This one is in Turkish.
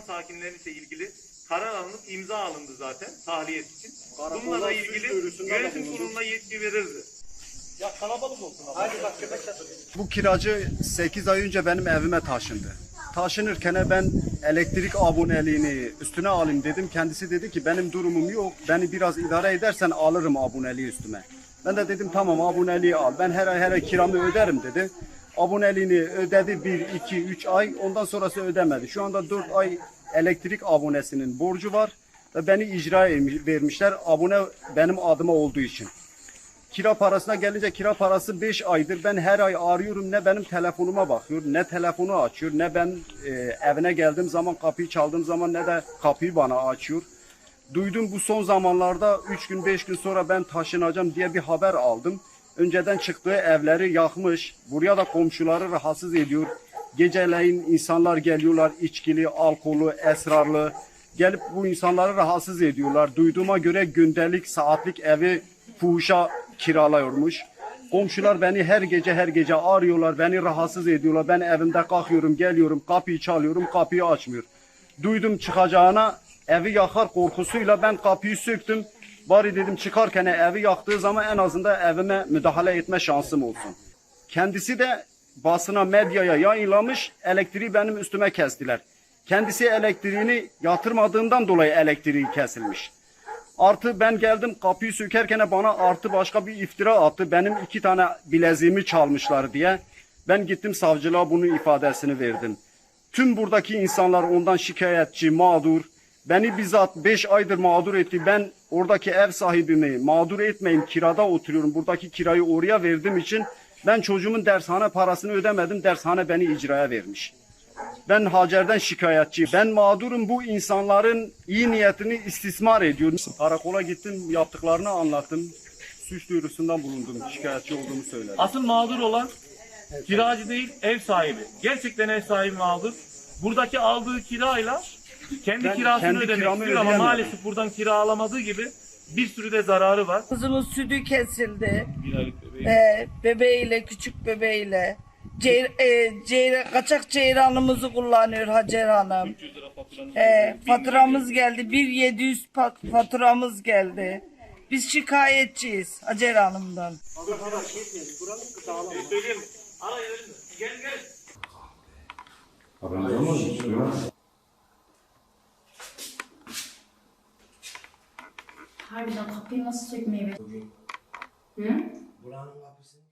sakinleriyle ilgili karar alınıp imza alındı zaten tahliyet için. Karakollar Bununla suç ilgili da yönetim kuruluna yetki verildi. Ya kalabalık olsun ama. Hadi bak köpek Bu kiracı 8 ay önce benim evime taşındı. Taşınırken ben elektrik aboneliğini üstüne alayım dedim. Kendisi dedi ki benim durumum yok. Beni biraz idare edersen alırım aboneliği üstüme. Ben de dedim tamam aboneliği al. Ben her ay her ay kiramı öderim dedi. Aboneliğini ödedi 1, 2, 3 ay. Ondan sonrası ödemedi. Şu anda 4 ay elektrik abonesinin borcu var. Ve beni icra vermişler abone benim adıma olduğu için. Kira parasına gelince kira parası 5 aydır. Ben her ay arıyorum ne benim telefonuma bakıyor, ne telefonu açıyor, ne ben e, evine geldiğim zaman kapıyı çaldığım zaman ne de kapıyı bana açıyor. Duydum bu son zamanlarda 3 gün 5 gün sonra ben taşınacağım diye bir haber aldım. Önceden çıktığı evleri yakmış. Buraya da komşuları rahatsız ediyor. Geceleyin insanlar geliyorlar içkili, alkolü, esrarlı. Gelip bu insanları rahatsız ediyorlar. Duyduğuma göre gündelik, saatlik evi fuhuşa kiralıyormuş. Komşular beni her gece her gece arıyorlar, beni rahatsız ediyorlar. Ben evimde kalkıyorum, geliyorum, kapıyı çalıyorum, kapıyı açmıyor. Duydum çıkacağına evi yakar korkusuyla ben kapıyı söktüm. Bari dedim çıkarken evi yaktığı zaman en azından evime müdahale etme şansım olsun. Kendisi de basına medyaya yayınlamış elektriği benim üstüme kestiler. Kendisi elektriğini yatırmadığından dolayı elektriği kesilmiş. Artı ben geldim kapıyı sökerken bana artı başka bir iftira attı. Benim iki tane bileziğimi çalmışlar diye. Ben gittim savcılığa bunun ifadesini verdim. Tüm buradaki insanlar ondan şikayetçi, mağdur. Beni bizzat 5 aydır mağdur etti. Ben oradaki ev sahibimi mağdur etmeyin kirada oturuyorum. Buradaki kirayı oraya verdiğim için ben çocuğumun dershane parasını ödemedim. Dershane beni icraya vermiş. Ben Hacer'den şikayetçi. Ben mağdurum bu insanların iyi niyetini istismar ediyorum. Karakola gittim yaptıklarını anlattım. Suç duyurusundan bulundum. Şikayetçi olduğumu söyledim. Asıl mağdur olan kiracı değil ev sahibi. Gerçekten ev sahibi mağdur. Buradaki aldığı kirayla kendi Ben kirasını kendi ödemek kiramı istiyor ama maalesef buradan kira alamadığı gibi bir sürü de zararı var. Kızımın sütü kesildi. Ee, bebeğiyle, küçük bebeğiyle. Ceyr, e, ceyra- kaçak ceyranımızı kullanıyor Hacer Hanım. 300 lira faturanın. Ee, faturamız geldi. 1700 pat- faturamız geldi. Biz şikayetçiyiz Hacer Hanım'dan. Söyleyeyim mi? Ara verin mi? Gel gel. Haberiniz olmaz mı? Kapıyı nasıl sökmeyi be? Hı? Buranın kapısını